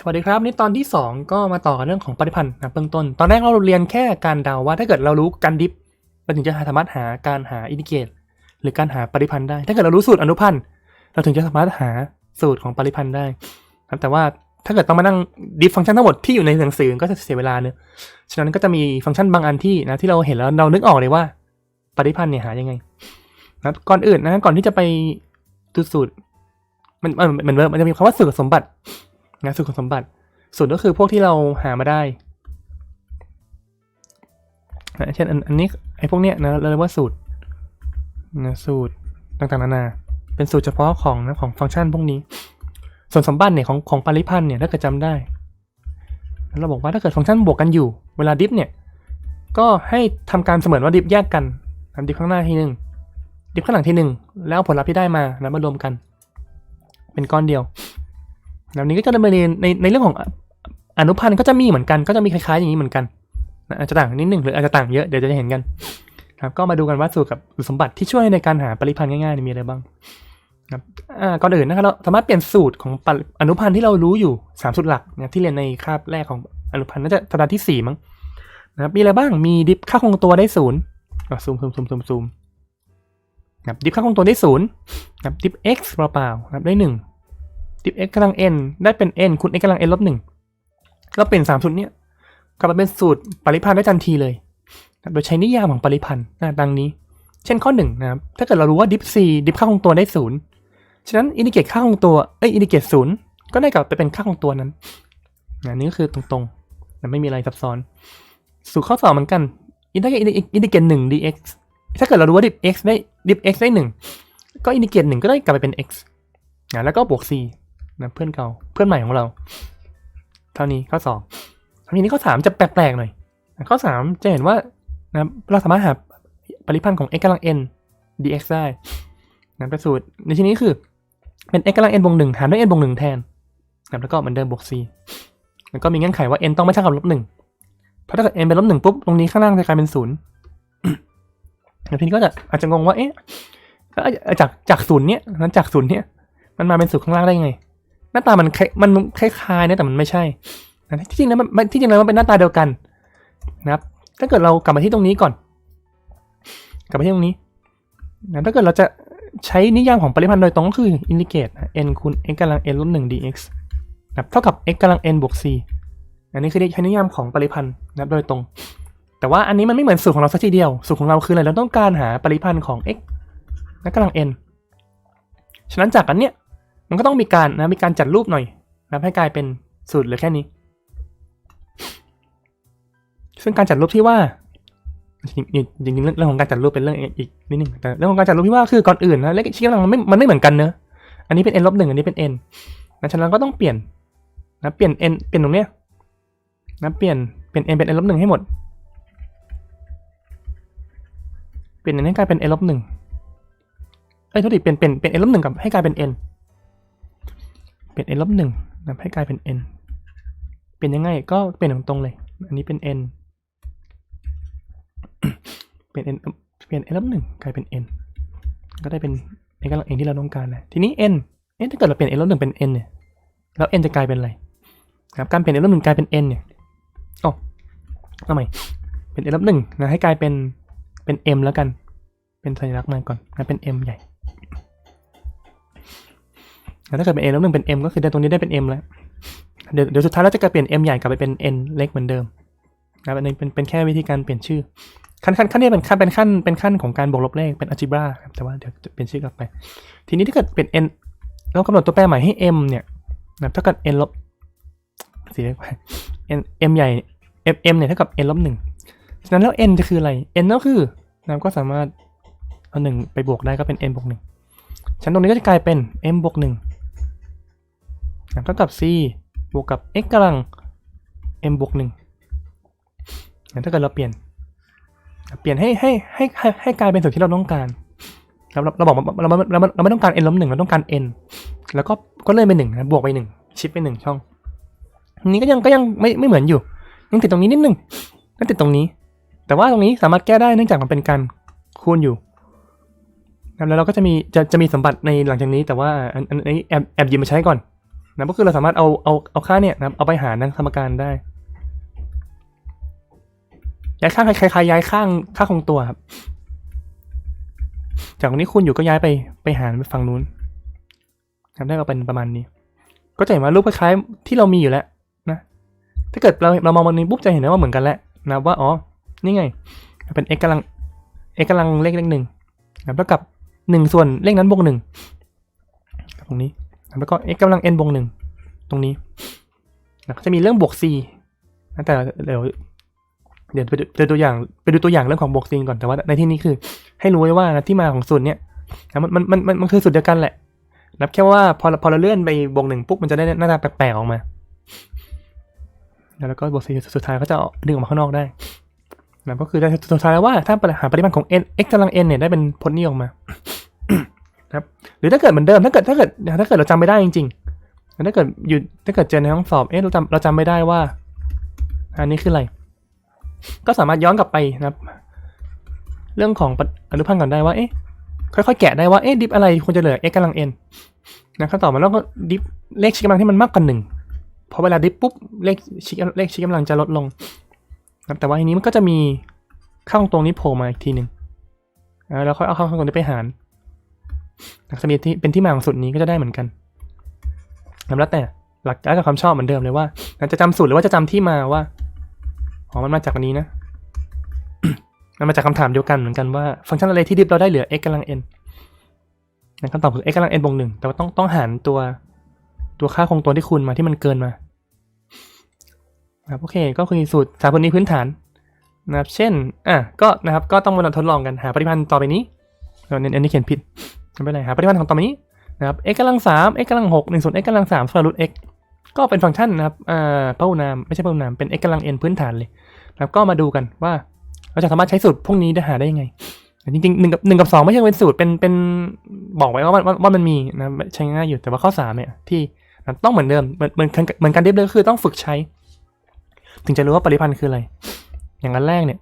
สวัสดีครับนี่ตอนที่ 2 ก็มาต่อกันเรื่องของปฏิพันธ์นะเบื้องต้น ตอนแรกเราเรียนแค่การเดาว่าถ้าเกิดเรารู้การดิฟเราถึงจะสามารถหาการหาอินดิเกตหรือการหาปฏิพันธ์ได้ ถ้าเกิดเรารู้สูตรอนุพันธ์เราถึงจะสามารถหาสูตรของปฏิพันธ์ได้ครับแต่ว่าถ้าเกิดต้องมานั่งดิฟฟังก์ชันทั้งหมดที่อยู่ในหนังสือก็จะเสียเวลาเนอะฉะนั้นก็จะมีฟังก์ชันบางอันที่นะที่เราเห็นแล้วเรานึกออกเลยว่า ปฏิพันธ์เนี่ยหายังไงนะก่อนอื่นนะก่อนที่จะไปดูสูตรมันมันมันมันจะมีคำว่าสูตรสมบัติ นะสูตรสมบัติสูตรก็คือพวกที่เราหามาได้นะเช่นอันนี้ไอ้พวกเนี้ยนะเราเรียกว่าสูตรนะสูตรต่างๆนานา เป็นสูตรเฉพาะของนะของฟังก์ชันพวกนี้ ส่วนสมบัติเนี่ยของของปริพันธ์เนี่ยถ้าเกิดจำได้ เราบอกว่าถ้าเกิดฟังก์ชันบวกกันอยู่ เวลาดิฟเนี่ยก็ให้ทำการเสมือนว่าดิฟแยกกันทำดิฟข้างหน้าทีหนึ่งดิฟข้างหลังทีหนึ่งแล้วผลลัพธ์ที่ได้มาแล้วมารวมกัน เป็นก้อนเดียว แล้วนี้ก็จะดำเนินในในเรื่องของอนุพันธ์ก็จะมีเหมือนกันก็จะมีคล้ายๆอย่างนี้เหมือนกันอาจจะต่างนิดหนึ่งหรืออาจจะต่างเยอะเดี๋ยวจะเห็นกันครับก็มาดูกันว่าสูตรกับสมบัติที่ช่วยในการหาปริพันธ์ง่ายๆมีอะไรบ้างครับอ่าก่อนอื่นนะครับเราสามารถเปลี่ยนสูตรของอนุพันธ์ที่เรารู้อยู่สามสูตรหลักนะที่เรียนในคาบแรกของอนุพันธ์น่าจะสัปดาห์ที่สี่มั้งนะครับมีอะไรบ้างมีดิฟค่าคงตัวได้ศูนย์ซูมซูมซูมซูมซูมครับดิฟค่าคงตัวได้ศูนย์ครับดิฟ x เปล่าๆนะครับได้ห นึ่งดิฟ x กำลัง n ได้เป็น n คูณ x กำลัง n ลบหนึ่งก็เป็นสามสูตรเนี้ยกลับมาเป็นสูตรปริพันธ์ได้ทันทีเลย โดยใช้นิยามของปริพันธ์นะดังนี้ เช่นข้อหนึ่งนะครับถ้าเกิดเรารู้ว่าดิฟ c ดิฟค่าคงตัวได้ศูนย์ฉะนั้นอินดิเกตค่าคงตัวเอ้ยอินดิเกตศูนย์ก็ได้กลับไปเป็นค่าคงตัวนั้นนะนี่ก็คือตรงๆนะไม่มีอะไรซับซ้อน สูตรข้อสองเหมือนกันอินดิเกตอินดิเกตหนึ่ง dx ถ้าเกิดเรารู้ว่าดิฟ x ได้ดิฟ x ได้หนึ่งก็อินดิเกตหนึ่งก็ได้กลับไปเป็น x นะแล้วก็บวก c นะเพื่อนเก่าเพื่อนใหม่ของเรา เท่านี้ข้อสองทีนี้ข้อสามจะแปลกๆหน่อย ข้อสามจะเห็นว่านะเราสามารถหาปริพันธ์ของ x กำลัง n dx ได้นะเป็นสูตรในที่นี้คือเป็น x กำลัง n บวกหนึ่งหารด้วย n บวกหนึ่งแทนนะแล้วก็เหมือนเดิมบวก c แล้วก็มีเงื่อนไขว่า n ต้องไม่เท่ากับลบหนึ่งเพราะถ้าเกิด n เป็นลบหนึ่งปุ๊บตรงนี้ข้างล่างจะกลายเป็นศูนย์แล้วทีนี้ก็จะอาจจะงงว่าเอ๊ะจากจากศูนย์เนี้ยนั้นจากศูนย์เนี้ยมันมาเป็นศูนย์ข้างล่างได้ไง หน้าตามันคล้ายมันคล้ายๆนะแต่มันไม่ใช่นะที่จริงแล้วมันที่จริงแล้วมันเป็นหน้าตาเดียวกันนะครับ ถ้าเกิดเรากลับมาที่ตรงนี้ก่อน กลับมาที่ตรงนี้นะถ้าเกิดเราจะใช้นิยามของปริพันธ์โดยตรงก็คือ indicate n คูณ x กำลัง n ลบหนึ่ง dx นะเท่ากับ x กำลัง n บวก c อันนี้คือใช้นิยามของปริพันธ์นะโดยตรง แต่ว่าอันนี้มันไม่เหมือนสูตรของเราสักทีเดียว สูตรของเราคืออะไรเราต้องการหาปริพันธ์ของ x นะกำลัง n ฉะนั้นจากอันเนี้ย มันก็ต้องมีการนะมีการจัดรูปหน่อยนะให้กลายเป็นสูตรเหลือแค่นี้ ซึ่งการจัดรูปที่ว่าจริงๆเรื่องของการจัดรูปเป็นเรื่องอีกนิดนึงแต่เรื่องของการจัดรูปที่ว่าคือก่อนอื่นนะเลขชี้กำลังมันไม่มันไม่เหมือนกันเนอะอันนี้เป็น n ลบหนึ่งอันนี้เป็น n นะฉะนั้นก็ต้องเปลี่ยนนะเปลี่ยน n เปลี่ยนตรงเนี้ยนะเปลี่ยนเปลี่ยน n เป็น n ลบหนึ่งให้หมดเปลี่ยน n ให้กลายเป็น n ลบหนึ่งเอ้ยโทษทีเปลี่ยนเปลี่ยนเปลี่ยน n ลบหนึ่งกับให้กลายเป็น n เปลี่ยน n ลบหนึ่งนะให้กลายเป็น n เปลี่ยนยังไงก็เปลี่ยนตรงๆเลย อันนี้เป็น n เปลี่ยน n เปลี่ยน n ลบหนึ่งกลายเป็น n ก็ได้เป็น n กำลัง n ที่เราต้องการนะทีนี้ n เอ๊ะถ้าเกิดเราเปลี่ยน n ลบหนึ่งเป็น n เนี่ยแล้ว n จะกลายเป็นอะไรครับการเปลี่ยน n ลบหนึ่งกลายเป็น n เนี่ยอ๋อทำไมเป็น n ลบหนึ่งนะให้กลายเป็นเป็น m แล้วกัน เป็นสัญลักษณ์มาก่อนนะเป็น m ใหญ่ ถ้าเกิดเป็น n ลบหนึ่งเป็น m ก็คือได้ตรงนี้ได้เป็น m แล้ว เดี๋ยวเดี๋ยวสุดท้ายเราจะกลายเปลี่ยน m ใหญ่กลับไปเป็น n เล็กเหมือนเดิมนะอันนี้เป็นเป็นแค่วิธีการเปลี่ยนชื่อ ขั้นขั้นขั้นนี้เป็นขั้นเป็นขั้นเป็นขั้นของการบวกลบเลขเป็น algebra ครับแต่ว่าเดี๋ยวเปลี่ยนชื่อกลับไป ทีนี้ถ้าเกิดเป็น n เรากำหนดตัวแปรใหม่ให้ m เนี่ยนะถ้าเกิด n ลบสีเล็กไป n m ใหญ่ m m เนี่ยเท่ากับ n ลบหนึ่งฉะนั้นแล้ว n จะคืออะไร n ก็คือนะก็สามารถเอาหนึ่งไปบวกได้ก็เป็น n บวกหนึ่งฉันตรงนี้ก็จะกลายเป็น m บวกหนึ่ง นะเท่ากับ c บวกกับ x กำลัง m บวกหนึ่งนถ้าเกิดเราเปลี่ยน เปลี่ยนให้ให้ให้ให้ให้กลายเป็นสิ่งที่เราต้องการเราเราเราบอกเราเราเราเราไม่ต้องการ n ลบหนึ่งเราต้องการ n แล้วก็ก็เลยเป็นหนึ่งนะบวกไปหนึ่งชิปไปหนึ่งช่องนี้ก็ยังก็ยังไม่ไม่เหมือนอยู่ยังติดตรงนี้นิดนึงยังติดตรงนี้ แต่ว่าตรงนี้สามารถแก้ได้เนื่องจากมันเป็นการคูณอยู่แล้วเราก็จะมีจะจะมีสมบัติในหลังจากนี้ แต่ว่าอันอันนี้แอบแอบหยิบมาใช้ก่อน นะก็คือเราสามารถเอาเอาเอาค่าเนี่ยนะเอาไปหารในสมการได้ย้ายข้างคล้ายๆย้ายข้างค่าคงตัวครับ จากตรงนี้คูณอยู่ก็ย้ายไปไปหารไปฝั่งนู้นทำได้ก็เป็นประมาณนี้ ก็จะเห็นว่ารูปคล้ายๆที่เรามีอยู่แล้วนะ ถ้าเกิดเราเรามองมันนี้ปุ๊บจะเห็นว่าเหมือนกันแหล้วนะว่าอ๋อนี่ไง เป็น x กำลัง x กำลังเลขเลขหนึ่งนะเท่ากับหนึ่งส่วนเลขนั้นบวกหนึ่งตรงนี้ แล้วก็ x กำลัง n บวกหนึ่งตรงนี้นะก็จะมีเรื่องบวก c นะแต่เดี๋ยวเดี๋ยวไปดูตัวอย่างไปดูตัวอย่างเรื่องของบวก c ก่อนแต่ว่าในที่นี้คือ ให้รู้ไว้ว่าที่มาของสูตรเนี่ยนะมันมันมันมันมันคือสูตรเดียวกันแหละ นับแค่ว่าพอพอเราเลื่อนไปบวกหนึ่งปุ๊บมันจะได้หน้าตาแปลกๆออกมาแล้วก็บวก c สุดท้ายก็จะดึงออกมาข้างนอกได้นะก็คือได้สุดท้ายแล้วว่าถ้าหาปริมาณของ n x กำลัง n เนี่ยได้เป็นพจน์นี้ออกมา นะครับหรือถ้าเกิดเหมือนเดิมถ้าเกิดถ้าเกิดถ้าเกิดเราจำไม่ได้จริงๆถ้าเกิดอยู่ถ้าเกิดเจอในห้องสอบเอ๊ะเราจำเราจำไม่ได้ว่าอันนี้คืออะไร ก็สามารถย้อนกลับไปนะครับ เรื่องของอนุพันธ์ก่อนได้ว่าเอ๊ะค่อยๆแกะได้ว่าเอ๊ะดิฟอะไรควรจะเหลือ x กำลัง n นะคำตอบมันแล้วก็ดิฟเลขชี้กำลังที่มันมากกว่าหนึ่งพอเวลาดิฟปุ๊บเลขชี้เลขชี้กำลังจะลดลงนะแต่ว่าทีนี้มันก็จะมีข้างตรงนี้โผล่มาอีกทีหนึ่งแล้วค่อยเอาข้างตรงนี้ไปหาร จะมีที่เป็นที่มาของสูตรนี้ก็จะได้เหมือนกันแล้วแต่หลักแล้วแต่ความชอบเหมือนเดิมเลยว่าจะจำสูตรหรือว่าจะจำที่มาว่าอ๋อมันมาจากอันนี้นะมันมาจากคำถามเดียวกันเหมือนกันว่าฟังก์ชันอะไรที่ดิฟเราได้เหลือ x กำลัง n คำตอบคือ x กำลัง n บวกหนึ่งแต่ว่าต้องต้องหารตัวตัวค่าคงตัวที่คูณมาที่มันเกินมาครับโอเคก็คือสูตรสามคนนี้พื้นฐานนะครับเช่นอะก็นะครับก็ต้องมาทดลองกันหาปริพันธ์ต่อไปนี้เราเน้นอันนี้เขียนผิด ไม่เป็นไรหาปริพันธ์ของต่อไปนี้นะครับ x กำลังสาม x กำลังหกหนึ่งส่วน x กำลังสามสกรูท x ก็เป็นฟังก์ชันนะครับอ่าพหุนามไม่ใช่พหุนามเป็น x กำลัง n พื้นฐานเลยนะครับก็มาดูกันว่าเราจะสามารถใช้สูตรพวกนี้ได้หาได้ยังไง จริงๆหนึ่งกับหนึ่งกับสองไม่ใช่เป็นสูตรเป็นเป็นบอกไว้ว่าว่าว่ามันมีนะใช้ง่ายอยู่แต่ว่าข้อสามเนี่ยที่ต้องเหมือนเดิมเหมือนเหมือนเหมือนการดิฟเลยคือต้องฝึกใช้ ถึงจะรู้ว่าปริพันธ์คืออะไร อย่างอันแรกเนี่ย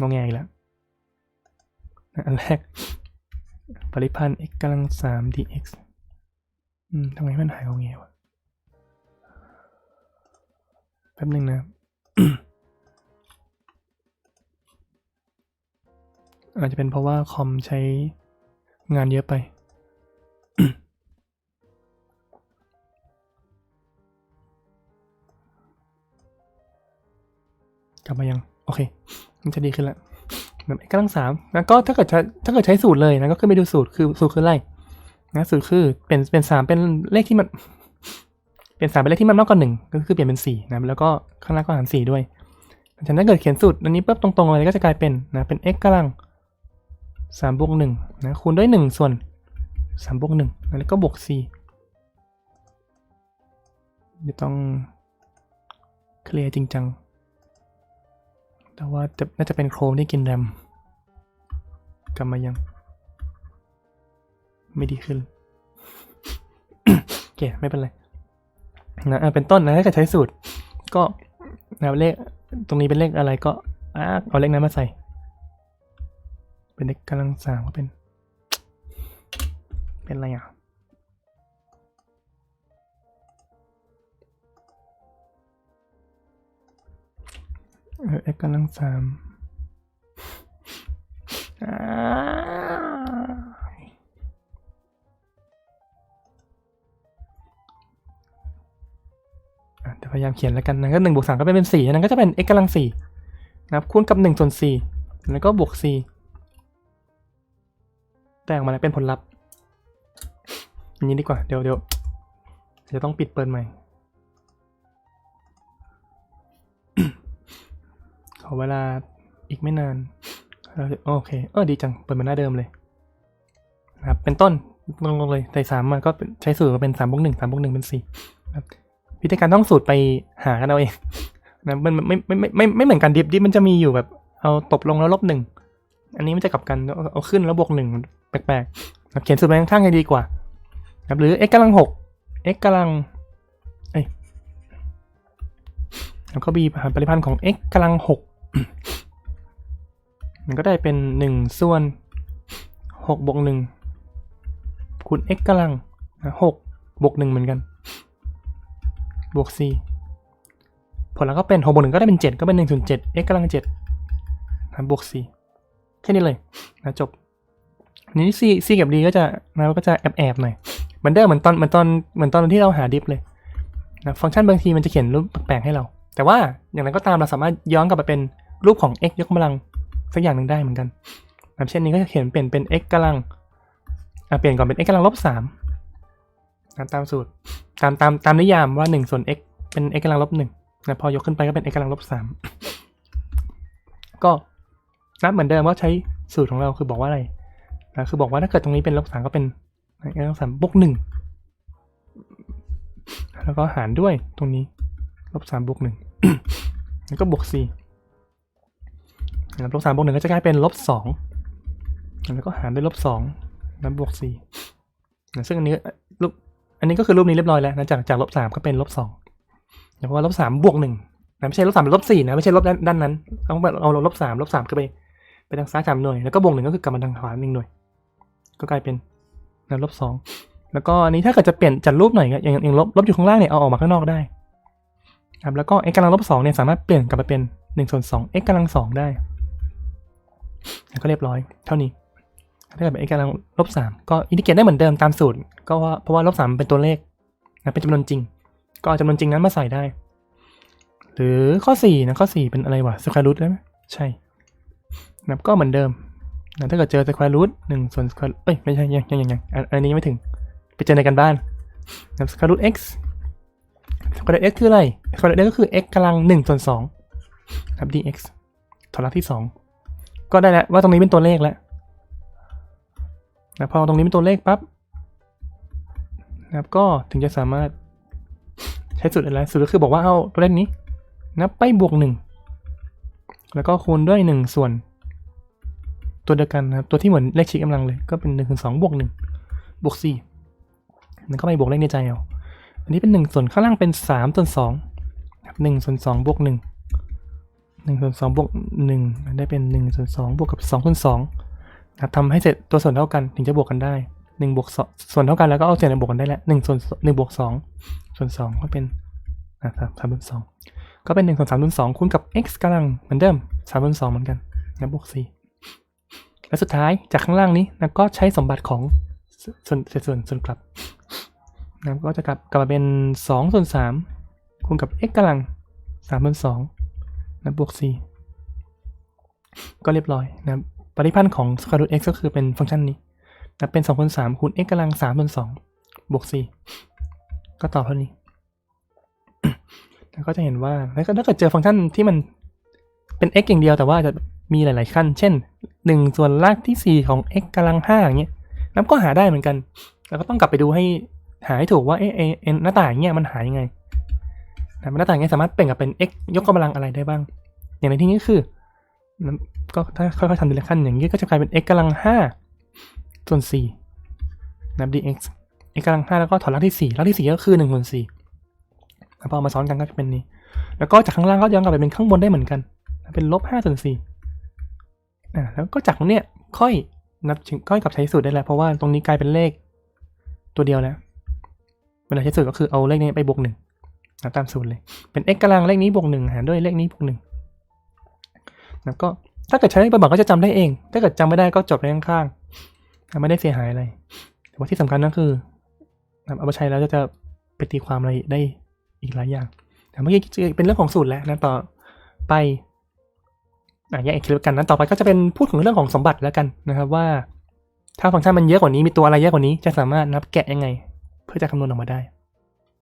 งงแงอีกแล้วอันแรก ปริพันธ์ x กำลังสาม dx อืมทำไมมันหายงงแงวะแป๊บหนึ่งนะอาจจะเป็นเพราะว่าคอมใช้งานเยอะไป กลับมายัง โอเค มันจะดีขึ้นแล้ว แบบกำลังสามแล้วก็ถ้าเกิดใช้ถ้าเกิดใช้สูตรเลยนะก็ขึ้นไปดูสูตรคือสูตรคืออะไรนะสูตรคือเป็นเป็นสามเป็นเลขที่มัน เป็นสามเป็นเลขที่มันมากกว่าหนึ่งก็คือเปลี่ยนเป็นสี่นะแล้วก็ข้างล่างก็หารสี่ด้วยฉะนั้นถ้าเกิดเขียนสูตรอันนี้ปุ๊บตรงๆเลยก็จะกลายเป็นนะเป็น x กำลังสามบวกหนึ่งนะคูณด้วยหนึ่งส่วนสามบวกหนึ่งแล้วก็บวกสี่จะต้องเคลียร์จริงจัง แต่ว่าจะน่าจะเป็นโครมที่กินแรมกลับมายัง ไม่ดีขึ้นโอเคไม่เป็นไรนะเป็นต้นนะถ้าเกิดใช้สูตร ก็นะเลขตรงนี้เป็นเลขอะไรก็อเอาเลขนั้นมาใส่ เป็นเลขกำลังสามก็เป็น เป็นอะไรอะ เออ x กำลังสามอ่าอะพยายามเขียนแล้วกันนะก็หนึ่งบวกสามก็เป็นเป็นสี่นั้นก็จะเป็น x กำลังสี่นะครับคูณกับหนึ่งส่วนสี่แล้วก็บวกสี่แต่ออกมาแล้วเป็นผลลัพธ์อย่างนี้ดีกว่า เดี๋ยวเดี๋ยวจะต้องปิดเปิดใหม่ ขอเวลาอีกไม่นานแล้วโอเค เออดีจัง เปิดมาหน้าเดิมเลยนะครับ เป็นต้นลงเลยใส่สามมาก็ใช้สูตรมาเป็นสามบวกหนึ่งสามบวกหนึ่งเป็นสี่ครับวิธีการท่องสูตรไปหากันเอาเองนะมันไม่ไม่ไม่ไม่ไม่เหมือนกันดิฟดิฟมันจะมีอยู่แบบเอาตบลงแล้วลบหนึ่งอันนี้มันจะกลับกันเอาขึ้นแล้วบวกหนึ่งแปลกๆเขียนสูตรไปข้างๆจะดีกว่าครับหรือ x กำลังหก x กำลังเอ้ยแล้วก็ b หารปริพันธ์ของ x กำลังหก มันก็ได้เป็นหนึ่งส่วนหกบวกหนึ่งคูณ x กำลังหกบวกหนึ่งเหมือนกัน บวก c ผลลัพธ์ก็เป็น6บวก1ก็ได้เป็น 7 ก็เป็น1ส่วน7 x กำลัง7นะบวก c แค่นี้เลยนะจบนี้ c c กับ d ก็จะนะก็จะแอบแอบหน่อยเหมือนเดิมเหมือนตอนเหมือนตอนเหมือนตอนที่เราหาดิฟเลยนะฟังก์ชันบางทีมันจะเขียนรูปแปลกๆให้เรา แต่ว่าอย่างไรก็ตามเราสามารถย้อนกลับไปเป็นรูปของ x ยกกำลัง สักอย่างหนึ่งได้เหมือนกันแบบเช่นนี้ก็จะเขียนเป็นเป็น x กำลังอเปลี่ยนก่อนเป็น x กำลังลบสามตามสูตรตามตามตามนิยามว่า1ส่วน x เป็น x กำลังลบหนึ่งนะพอยกขึ้นไปก็เป็น x กำลังลบสามก็นับเหมือนเดิมว่าใช้สูตรของเราคือบอกว่าอะไรนะคือบอกว่าถ้าเกิดตรงนี้เป็นลบสามก็เป็น x กำลังสามบวกหนึ่งแล้วก็หารด้วยตรงนี้ลบสามบวกหนึ่งแล้วก็บวกสี่ ลบสามบวกหนึ่งก็จะกลายเป็นลบสองแล้วก็หารด้วยลบสองแล้วบวกสี่นะซึ่งอันนี้รูปอันนี้ก็คือรูปนี้เรียบร้อยแล้วนะจากจากลบสามก็เป็นลบสองเพราะว่าลบสามบวกหนึ่งนะไม่ใช่ลบสามลบสี่นะไม่ใช่ลบด้านนั้นต้องเอาลบสามลบสามขึ้นไปไปทางซ้ายสามหน่วยแล้วก็บวกหนึ่งก็คือกลับมาทางขวาหนึ่งหน่วย ก็กลายเป็นนะลบสองแล้วก็อันนี้ถ้าเกิดจะเปลี่ยนจัดรูปหน่อยอย่างอย่างลบลบอยู่ข้างล่างเนี่ยเอาออกมาข้างนอกได้ครับแล้วก็ x กำลังลบสองเนี่ยสามารถเปลี่ยนกลับไปเป็นหนึ่งส่วนสอง x กำลังสองได้ ก็เรียบร้อยเท่านี้ถ้าเกิดเป็น x กำลังลบสามก็อินทิเกรตได้เหมือนเดิมตามสูตร ก็ว่าเพราะว่าลบสามเป็นตัวเลขนะเป็นจำนวนจริง ก็เอาจำนวนจริงนั้นมาใส่ได้ หรือข้อสี่นะข้อสี่เป็นอะไรวะสแควร์รูทได้ไหมใช่นะก็เหมือนเดิมนะถ้าเกิดเจอสแควร์รูทหนึ่งส่วนสแควร์เอ้ยไม่ใช่ยังยังยังยังอันอันนี้ไม่ถึง ไปเจอในกันบ้านนะสแควร์รูท x สแควร์รูท x คืออะไรสแควร์รูท x ก็คือ x กำลังหนึ่งส่วนสองครับ dx ถอดรากที่สอง ก็ได้แล้วว่าตรงนี้เป็นตัวเลขแล้วนะพอตรงนี้เป็นตัวเลขปั๊บนะครับก็ถึงจะสามารถใช้สูตรอะไรสูตรก็คือบอกว่าเอาตัวเลขนี้นับไปบวกหนึ่งแล้วก็คูณด้วยหนึ่งส่วน ตัวเดียวกันนะครับตัวที่เหมือนเลขชี้กำลังเลยก็เป็นหนึ่งส่วนสองบวกหนึ่งบวกสี่แล้วก็ไปบวกเลขในใจเอาอันนี้เป็นหนึ่งส่วนข้างล่างเป็นสามส่วนสองหนึ่งส่วนสองบวกหนึ่ง หนึ่งส่วนสองบวกหนึ่งได้เป็นหนึ่งส่วนสองบวกกับสองส่วนสองนะทำให้เสร็จตัวส่วนเท่ากันถึงจะบวกกันได้หนึ่งบวกสองส่วนเท่ากันแล้วก็เอาเศษมาบวกกันได้แล้วหนึ่งส่วนหนึ่งบวกสองส่วนสองก็เป็นอ่าสามสามส่วนสองก็เป็นหนึ่งส่วนสามส่วนสองคูณกับ x กำลังเหมือนเดิมสามส่วนสองเหมือนกันนะบวกสี่และสุดท้ายจากข้างล่างนี้นะก็ใช้สมบัติของส่วนเศษส่วนส่วนกลับนะก็จะกลับกลับมาเป็นสองส่วนสามคูณกับ x กำลังสามส่วนสอง นะบวกสี่ก็เรียบร้อยนะครับปริพันธ์ของ square root x ก็คือเป็นฟังก์ชันนี้นะเป็น2คูณ3คูณ x กำลัง3คูณ2บวก4ก็ตอบเท่านี้แล้วก็จะเห็นว่าแล้วถ้าเกิดเจอฟังก์ชันที่มันเป็น x อย่างเดียวแต่ว่าจะมีหลาย ๆ ขั้น เช่น 1 ส่วนรากที่ 4 ของ x กำลัง5อย่างเงี้ยนับก็หาได้เหมือนกัน แล้วก็ต้องกลับไปดูให้หาให้ถูกว่าเอ๊ะเอ๊ะเอ๊ะหน้าต่างเงี้ยมันหายังไง นะหน้าต่างเงี้ยสามารถเปลี่ยนกับเป็น x ยกกำลังอะไรได้บ้าง อย่างในที่นี้คือ ก็ถ้าค่อยๆทำทีละขั้นอย่างนี้ก็จะกลายเป็น x กำลังห้าส่วนสี่นับ dx x กำลังห้าแล้วก็ถอดรากที่สี่รากที่สี่ก็คือหนึ่งส่วนสี่แล้วพอเอามาซ้อนกันก็จะเป็นนี้ แล้วก็จากข้างล่างก็ย้อนกลับไปเป็นข้างบนได้เหมือนกัน เป็นลบห้าส่วนสี่อ่าแล้วก็จากตรงเนี้ยค่อยนับค่อยกับใช้สูตรได้แล้วเพราะว่าตรงนี้กลายเป็นเลขตัวเดียวแล้วเวลาใช้สูตรก็คือเอาเลขนี้ไปบวกหนึ่ง นะตามสูตรเลย เป็น x กำลังเลขนี้บวกหนึ่งหารด้วยเลขนี้บวกหนึ่งแล้วก็ถ้าเกิดใช้บ่อยๆก็จะจำได้เอง ถ้าเกิดจำไม่ได้ก็จบในข้างๆไม่ได้เสียหายอะไร แต่ว่าที่สำคัญก็คือเอาไปใช้แล้วจะไปตีความอะไรได้อีกหลายอย่าง แต่เมื่อกี้เป็นเรื่องของสูตรแล้วนะต่อไปอะแยกอีกคลิปกันนะต่อไปก็จะเป็นพูดถึงเรื่องของสมบัติแล้วกันนะครับว่า ถ้าฟังก์ชันมันเยอะกว่านี้มีตัวอะไรเยอะกว่านี้จะสามารถนับแกะยังไง เพื่อจะคำนวณออกมาได้